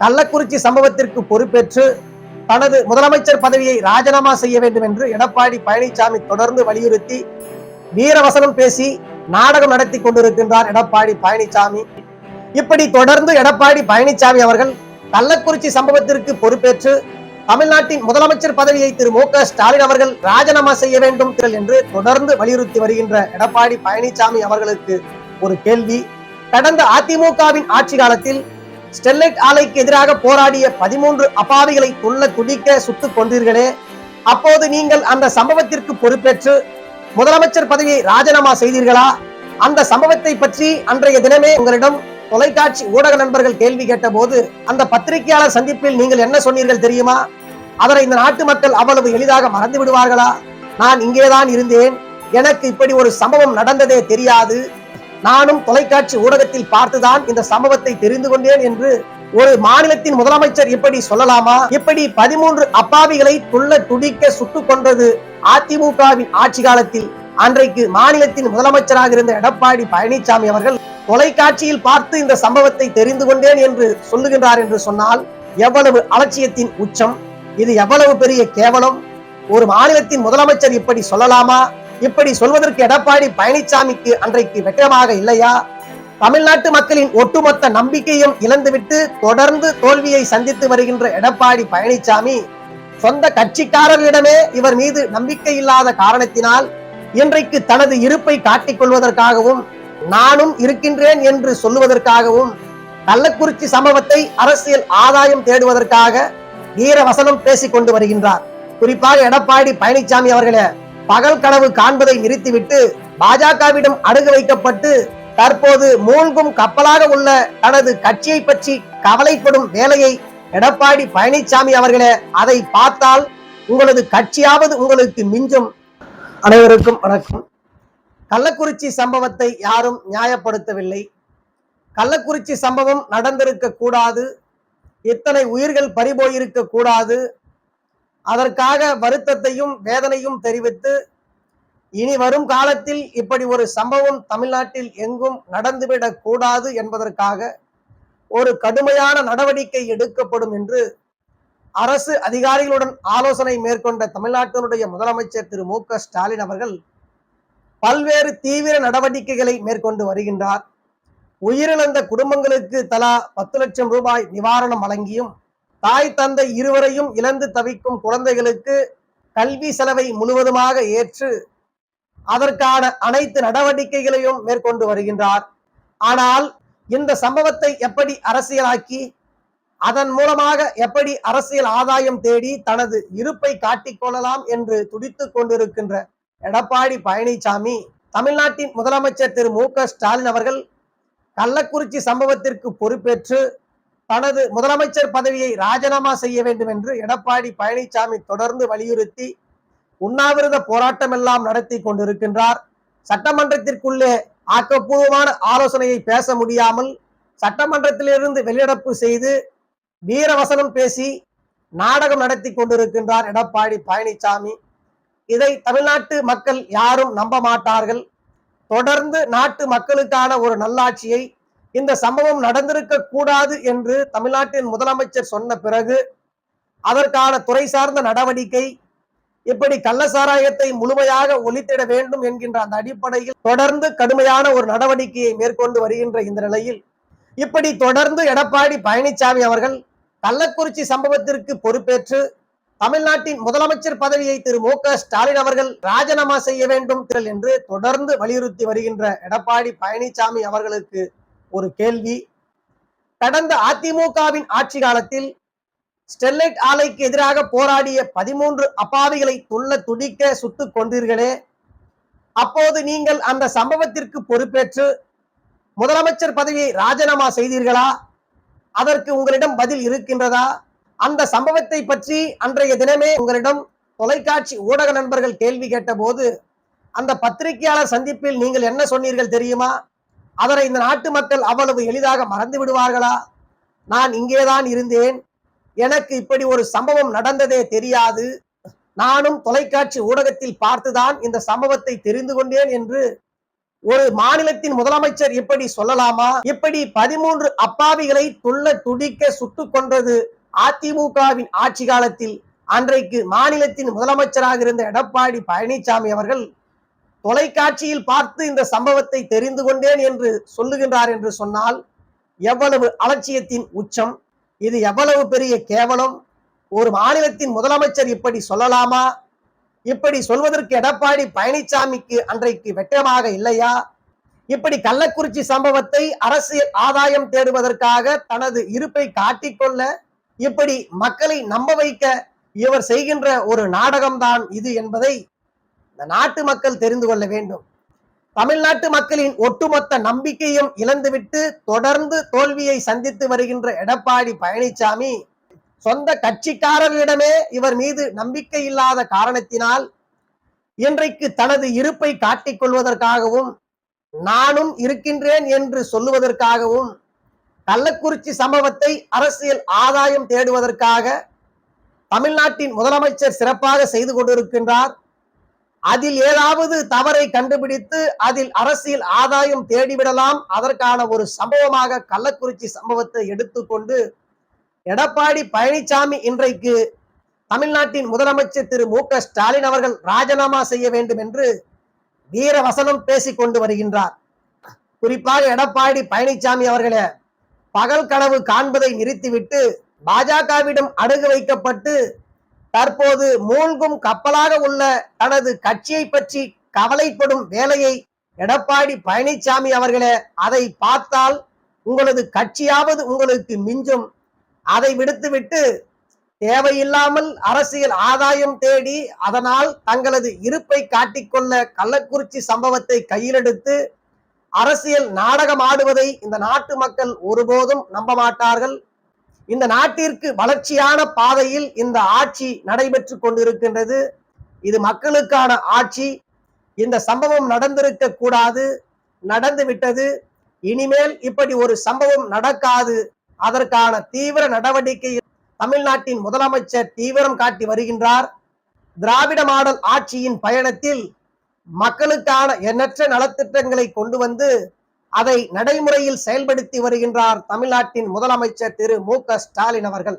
கள்ளக்குறிச்சி சம்பவத்திற்கு பொறுப்பேற்று தனது முதலமைச்சர் பதவியை ராஜினாமா செய்ய வேண்டும் என்று எடப்பாடி பழனிசாமி தொடர்ந்து வலியுறுத்தி வீரவசனம் பேசி நாடகம் நடத்தி கொண்டிருக்கின்றார் எடப்பாடி பழனிசாமி. இப்படி தொடர்ந்து எடப்பாடி பழனிசாமி அவர்கள் கள்ளக்குறிச்சி சம்பவத்திற்கு பொறுப்பேற்று தமிழ்நாட்டின் முதலமைச்சர் பதவியை திரு மு க ஸ்டாலின் அவர்கள் ராஜினாமா செய்ய வேண்டும் என்று தொடர்ந்து வலியுறுத்தி வருகின்ற எடப்பாடி பழனிசாமி அவர்களுக்கு ஒரு கேள்வி. கடந்த அதிமுகவின் ஆட்சி காலத்தில் ஸ்டெர்லைட் ஆலைக்கு எதிராக போராடிய பதிமூன்று அப்பாவிகளை துள்ள துடிக்க சுட்டுக் கொண்டீர்களே அப்போது நீங்கள் அந்த சம்பவத்திற்கு பொறுப்பேற்று முதலமைச்சர் பதவியை ராஜினாமா செய்தீர்களா? அந்த சம்பவத்தை பற்றி அன்றைய தினமே உங்களிடம் தொலைக்காட்சி ஊடக நண்பர்கள் கேள்வி கேட்டபோது அந்த பத்திரிகையாளர் சந்திப்பில் நீங்கள் என்ன சொன்னீர்கள் தெரியுமா? அதனை இந்த நாட்டு மக்கள் அவ்வளவு எளிதாக மறந்து விடுவார்களா? நான் இங்கேதான் இருந்தேன். எனக்கு இப்படி ஒரு சம்பவம் நடந்ததே தெரியாது. நானும் தொலைக்காட்சி ஊடகத்தில் பார்த்துதான் இந்த சம்பவத்தை தெரிந்து கொண்டேன் என்று ஒரு மாநிலத்தின் முதலமைச்சர் இப்படி சொல்லலாமா? இப்படி பதிமூன்று அப்பாவிகளை துள்ள துடிக்க சுட்டுக் கொன்றது அதிமுகவின் ஆட்சி காலத்தில். அன்றைக்கு மாநிலத்தின் முதலமைச்சராக இருந்த எடப்பாடி பழனிசாமி அவர்கள் தொலைக்காட்சியில் பார்த்து இந்த சம்பவத்தை தெரிந்து கொண்டேன் என்று சொல்லுகின்றார் என்று சொன்னால் எவ்வளவு அலட்சியத்தின் உச்சம்? இது எவ்வளவு பெரிய கேவலம்? ஒரு மாநிலத்தின் முதலமைச்சர் இப்படி சொல்லலாமா? இப்படி சொல்வதற்கு எடப்பாடி பழனிசாமிக்கு அன்றைக்கு வெற்றமாக இல்லையா? தமிழ்நாட்டு மக்களின் ஒட்டுமொத்த நம்பிக்கையும் இழந்துவிட்டு தொடர்ந்து தோல்வியை சந்தித்து வருகின்ற எடப்பாடி பழனிசாமி சொந்த கட்சிக்காரர்களிடமே இவர் மீது நம்பிக்கை இல்லாத காரணத்தினால் இன்றைக்கு தனது இருப்பை காட்டிக் கொள்வதற்காகவும் நானும் இருக்கின்றேன் என்று சொல்லுவதற்காகவும் கள்ளக்குறிச்சி சம்பவத்தை அரசியல் ஆதாயம் தேடுவதற்காக வீர வசனம் பேசிக் கொண்டு வருகின்றார். குறிப்பாக எடப்பாடி பழனிசாமி அவர்களே பகல் கனவு காண்பதை நிறுத்திவிட்டு பாஜகவிடம் அடகு வைக்கப்பட்டு தற்போது மூழ்கும் கப்பலாக உள்ள தனது கட்சியை பற்றி கவலைப்படும் வேலையை எடப்பாடி பழனிசாமி அவர்களே அதை பார்த்தால் உங்களது கட்சியாவது உங்களுக்கு மிஞ்சும். அனைவருக்கும் வணக்கம். கள்ளக்குறிச்சி சம்பவத்தை யாரும் நியாயப்படுத்தவில்லை. கள்ளக்குறிச்சி சம்பவம் நடந்திருக்க கூடாது இத்தனை உயிர்கள் பறிபோயிருக்க கூடாது அதற்காக வருத்தத்தையும் வேதனையும் தெரிவித்து இனி வரும் காலத்தில் இப்படி ஒரு சம்பவம் தமிழ்நாட்டில் எங்கும் நடந்துவிடக் கூடாது என்பதற்காக ஒரு கடுமையான நடவடிக்கை எடுக்கப்படும் என்று அரசு அதிகாரிகளுடன் ஆலோசனை மேற்கொண்ட தமிழ்நாட்டினுடைய முதலமைச்சர் திரு மு ஸ்டாலின் அவர்கள் பல்வேறு தீவிர நடவடிக்கைகளை மேற்கொண்டு வருகின்றார். உயிரிழந்த குடும்பங்களுக்கு தலா பத்து லட்சம் ரூபாய் நிவாரணம் வழங்கியும் தாய் தந்தை இருவரையும் இழந்து தவிக்கும் குழந்தைகளுக்கு கல்வி செலவை முழுவதுமாக ஏற்று அதற்கான அனைத்து நடவடிக்கைகளையும் மேற்கொண்டு வருகின்றார். ஆனால் இந்த சம்பவத்தை எப்படி அரசியலாக்கி அதன் மூலமாக எப்படி அரசியல் ஆதாயம் தேடி தனது இருப்பை காட்டிக்கொள்ளலாம் என்று துடித்து கொண்டிருக்கின்ற எடப்பாடி பழனிசாமி தமிழ்நாட்டின் முதலமைச்சர் திரு மு க ஸ்டாலின் அவர்கள் கள்ளக்குறிச்சி சம்பவத்திற்கு பொறுப்பேற்று தனது முதலமைச்சர் பதவியை ராஜினாமா செய்ய வேண்டும் என்று எடப்பாடி பழனிசாமி தொடர்ந்து வலியுறுத்தி உண்ணாவிரத போராட்டம் எல்லாம் நடத்தி கொண்டிருக்கின்றார். சட்டமன்றத்திற்குள்ளே ஆக்கப்பூர்வமான ஆலோசனையை பேச முடியாமல் சட்டமன்றத்திலிருந்து வெளிநடப்பு செய்து வீரவசனம் பேசி நாடகம் நடத்தி கொண்டிருக்கின்றார் எடப்பாடி பழனிசாமி. இதை தமிழ்நாட்டு மக்கள் யாரும் நம்ப மாட்டார்கள். தொடர்ந்து நாட்டு மக்களுக்கான ஒரு நல்லாட்சியை இந்த சம்பவம் நடந்திருக்க கூடாது என்று தமிழ்நாட்டின் முதலமைச்சர் சொன்ன பிறகு அதற்கான துறை சார்ந்த நடவடிக்கை இப்படி கள்ளசாராயத்தை முழுமையாக ஒழித்திட வேண்டும் என்கின்ற அந்த அடிப்படையில் தொடர்ந்து கடுமையான ஒரு நடவடிக்கையை மேற்கொண்டு வருகின்ற இந்த நிலையில் இப்படி தொடர்ந்து எடப்பாடி பழனிசாமி அவர்கள் கள்ளக்குறிச்சி சம்பவத்திற்கு பொறுப்பேற்று தமிழ்நாட்டின் முதலமைச்சர் பதவியை திரு மு க ஸ்டாலின் அவர்கள் ராஜினாமா செய்ய வேண்டும் என்று தொடர்ந்து வலியுறுத்தி வருகின்ற எடப்பாடி பழனிசாமி அவர்களுக்கு ஒரு கேள்வி. கடந்த அதிமுகவின் ஆட்சி காலத்தில் ஸ்டெர்லைட் ஆலைக்கு எதிராக போராடிய பதிமூன்று அப்பாவிகளை துள்ள துடிக்க சுட்டுக் கொண்டீர்களே அப்போது நீங்கள் அந்த சம்பவத்திற்கு பொறுப்பேற்று முதலமைச்சர் பதவியை ராஜினாமா செய்தீர்களா? அதற்கு உங்களிடம் பதில் இருக்கின்றதா? அந்த சம்பவத்தை பற்றி அன்றைய தினமே உங்களிடம் தொலைக்காட்சி ஊடக நண்பர்கள் கேள்வி கேட்டபோது அந்த பத்திரிகையாளர் சந்திப்பில் நீங்கள் என்ன சொன்னீர்கள் தெரியுமா? அதனை இந்த நாட்டு மக்கள் அவ்வளவு எளிதாக மறந்து விடுவார்களா? நான் இங்கேதான் இருந்தேன். எனக்கு இப்படி ஒரு சம்பவம் நடந்ததே தெரியாது. நானும் தொலைக்காட்சி ஊடகத்தில் பார்த்துதான் இந்த சம்பவத்தை தெரிந்து கொண்டேன் என்று ஒரு மாநிலத்தின் முதலமைச்சர் இப்படி சொல்லலாமா? இப்படி பதிமூன்று அப்பாவிகளை துள்ள துடிக்க சுட்டுக் கொன்றது அதிமுகவின் ஆட்சி காலத்தில். அன்றைக்கு மாநிலத்தின் முதலமைச்சராக இருந்த எடப்பாடி பழனிசாமி அவர்கள் தொலைக்காட்சியில் பார்த்து இந்த சம்பவத்தை தெரிந்து கொண்டேன் என்று சொல்லுகின்றார் என்று சொன்னால் எவ்வளவு அலட்சியத்தின் உச்சம் இது எவ்வளவு பெரிய கேவலம் ஒரு மாநிலத்தின் முதலமைச்சர் இப்படி சொல்லலாமா? இப்படி சொல்வதற்கு எடப்பாடி பழனிசாமிக்கு அன்றைக்கு வெட்டமாக இல்லையா? இப்படி கள்ளக்குறிச்சி சம்பவத்தை அரசியல் ஆதாயம் தேடுவதற்காக தனது இருப்பை காட்டிக்கொள்ள இப்படி மக்களை நம்ப வைக்க இவர் செய்கின்ற ஒரு நாடகம்தான் இது என்பதை இந்த நாட்டு மக்கள் தெரிந்து கொள்ள வேண்டும். தமிழ்நாட்டு மக்களின் ஒட்டுமொத்த நம்பிக்கையும் இழந்துவிட்டு தொடர்ந்து தோல்வியை சந்தித்து வருகின்ற எடப்பாடி பழனிசாமி சொந்த கட்சிக்காரர்களிடமே இவர் மீது நம்பிக்கை இல்லாத காரணத்தினால் இன்றைக்கு தனது இருப்பை காட்டிக் கொள்வதற்காகவும் நானும் இருக்கின்றேன் என்று சொல்லுவதற்காகவும் கள்ளக்குறிச்சி சம்பவத்தை அரசியல் ஆதாயம் தேடுவதற்காக தமிழ்நாட்டின் முதலமைச்சர் சிறப்பாக செய்து கொண்டிருக்கின்றார். அதில் ஏதாவது தவறை கண்டுபிடித்து அதில் அரசியல் ஆதாயம் தேடிவிடலாம். அதற்கான ஒரு சம்பவமாக கள்ளக்குறிச்சி சம்பவத்தை எடுத்துக்கொண்டு எடப்பாடி பழனிசாமி இன்றைக்கு தமிழ்நாட்டின் முதலமைச்சர் திரு மு ஸ்டாலின் அவர்கள் ராஜினாமா செய்ய வேண்டும் என்று வீர வசனம் பேசிக் கொண்டு வருகின்றார். குறிப்பாக எடப்பாடி பழனிசாமி அவர்களே பகல் கனவு காண்பதை நிறுத்திவிட்டு பாஜகவிடம் அடகு வைக்கப்பட்டு தற்போது மூழ்கும் கப்பலாக உள்ள தனது கட்சியை பற்றி கவலைப்படும் வேலையை எடப்பாடி பழனிசாமி அவர்களே அதை பார்த்தால் உங்களது கட்சியாவது உங்களுக்கு மிஞ்சும். அதை விடுத்துவிட்டு தேவையில்லாமல் அரசியல் ஆதாயம் தேடி அதனால் தங்களது இருப்பை காட்டிக்கொள்ள கள்ளக்குறிச்சி சம்பவத்தை கையிலெடுத்து அரசியல் நாடகம் ஆடுவதை இந்த நாட்டு மக்கள் ஒருபோதும் நம்ப மாட்டார்கள். இந்த நாட்டிற்கு வளர்ச்சியான பாதையில் இந்த ஆட்சி நடைபெற்று கொண்டிருக்கின்றது. இது மக்களுக்கான ஆட்சி. இந்த சம்பவம் நடந்திருக்க கூடாது நடந்து விட்டது. இனிமேல் இப்படி ஒரு சம்பவம் நடக்காது. அதற்கான தீவிர நடவடிக்கை தமிழ்நாட்டின் முதலமைச்சர் தீவிரம் காட்டி வருகின்றார். திராவிட மாடல் ஆட்சியின் பயணத்தில் மக்களுக்கான எண்ணற்ற நலத்திட்டங்களை கொண்டு வந்து அதை நடைமுறையில் செயல்படுத்தி வருகின்றார் தமிழ்நாட்டின் முதலமைச்சர் திரு மு க ஸ்டாலின் அவர்கள்.